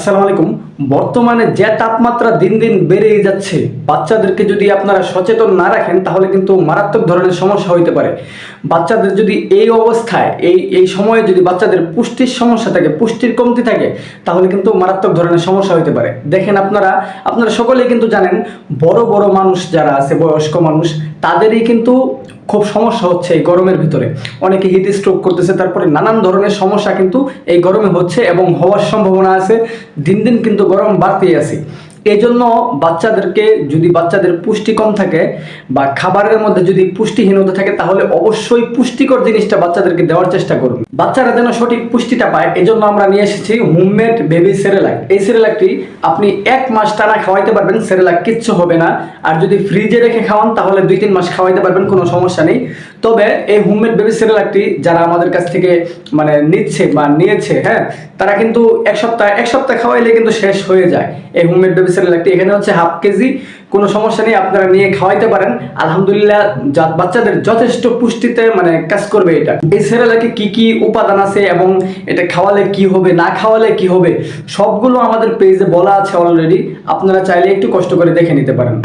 আসসালামু আলাইকুম। বর্তমানে যে তাপমাত্রা দিন দিন বেড়েই যাচ্ছে, বাচ্চাদেরকে যদি আপনারা সচেতন না রাখেন, তাহলে কিন্তু মারাত্মক ধরনের সমস্যা হইতে পারে। বাচ্চাদের যদি এই অবস্থায়, এই এই সময়ে যদি বাচ্চাদের পুষ্টির সমস্যা থাকে, পুষ্টির কমতি থাকে, তাহলে কিন্তু মারাত্মক ধরনের সমস্যা হইতে পারে। দেখেন আপনারা আপনারা সকলেই কিন্তু জানেন, বড় বড় মানুষ যারা আছে, বয়স্ক মানুষ, তাদেরই কিন্তু খুব সমস্যা হচ্ছে এই গরমের ভিতরে। অনেকে হিট স্ট্রোক করতেছে, তারপরে নানান ধরনের সমস্যা কিন্তু এই গরমে হচ্ছে এবং হওয়ার সম্ভাবনা আছে। দিন দিন কিন্তু গরম বাড়তেই আছে। এই জন্য বাচ্চাদেরকে যদি বাচ্চাদের পুষ্টি কম থাকে বা খাবারের মধ্যে যদি পুষ্টিহীনতা থাকে, তাহলে অবশ্যই পুষ্টিকর জিনিসটা বাচ্চাদেরকে দেওয়ার চেষ্টা করুন বাচ্চারা যেন সঠিক পুষ্টিটা পায় এই জন্য আমরা নিয়ে এসেছি হোমমেড বেবি সেরেলাক এই সেরেলাকটি আপনি এক মাস টানা খাওয়াইতে পারবেন সেরেলাক কিচ্ছু হবে না। আর যদি ফ্রিজে রেখে খাওয়ান, তাহলে দুই তিন মাস খাওয়াইতে পারবেন, কোনো সমস্যা নেই। তবে এই হোমমেড বেবি সেরেলাকটি যারা আমাদের কাছ থেকে মানে নিচ্ছে বা নিয়েছে হ্যাঁ তারা কিন্তু এক সপ্তাহ এক সপ্তাহ খাওয়াইলে কিন্তু শেষ হয়ে যায়। এই হোমমেড বেবি সেরেলাকটি এখানে হচ্ছে হাফ কেজি, কোনো সমস্যা নেই, আপনারা নিয়ে খাওয়াইতে পারেন। আলহামদুলিল্লাহ বাচ্চাদের যথেষ্ট পুষ্টিতে মানে কাজ করবে এটা। এই সেরেলাকে কি কি উপাদান আছে এবং এটা খাওয়ালে কি হবে, না খাওয়ালে কি হবে, সবগুলো আমাদের পেজে বলা আছে অলরেডি আপনারা চাইলে একটু কষ্ট করে দেখে নিতে পারেন।